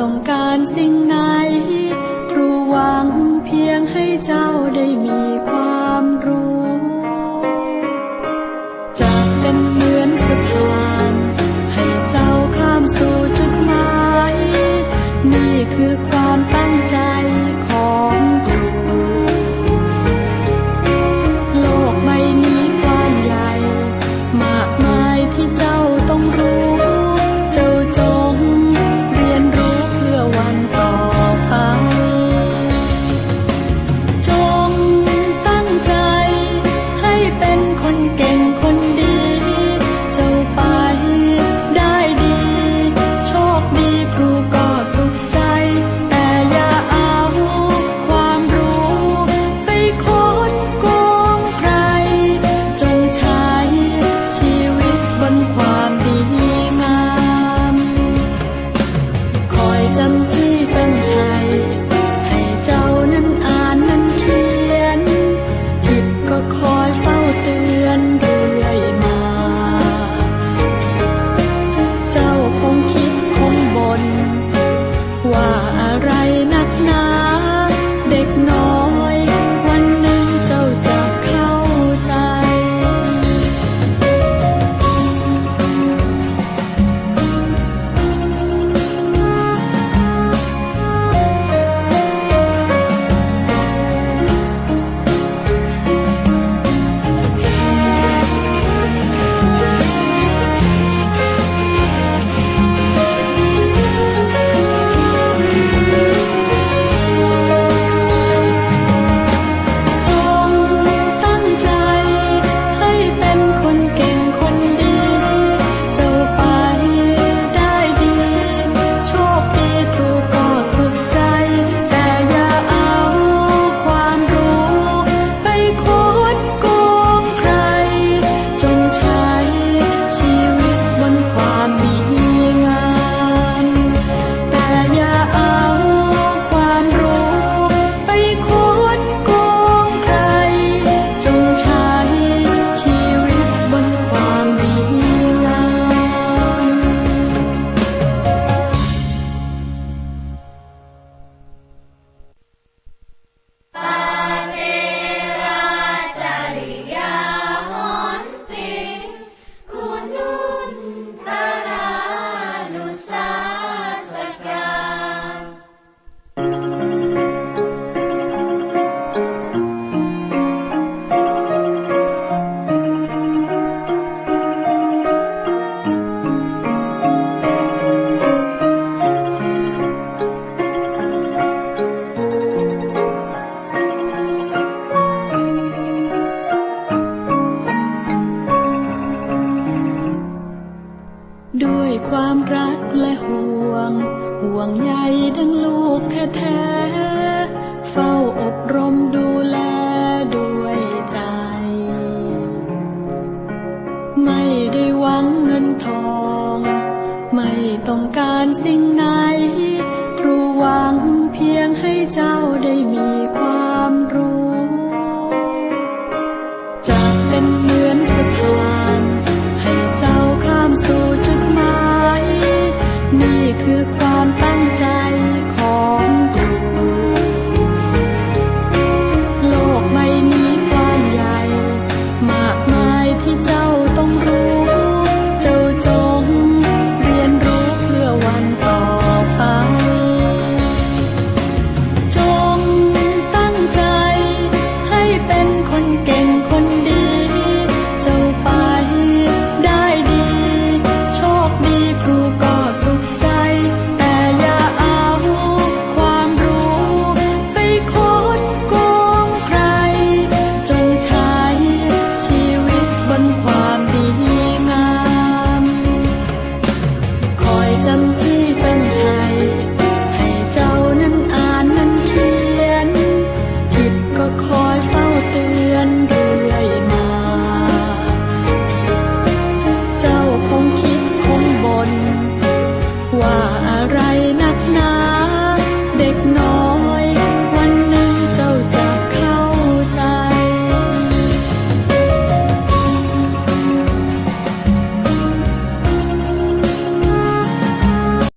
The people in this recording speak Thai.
ต้องการสิ่งไหนครูหวังเพียงให้เจ้าได้มี คอยเฝ้า ความรักและห่วง ห่วงใยดังลูกแท้ๆเฝ้าอบ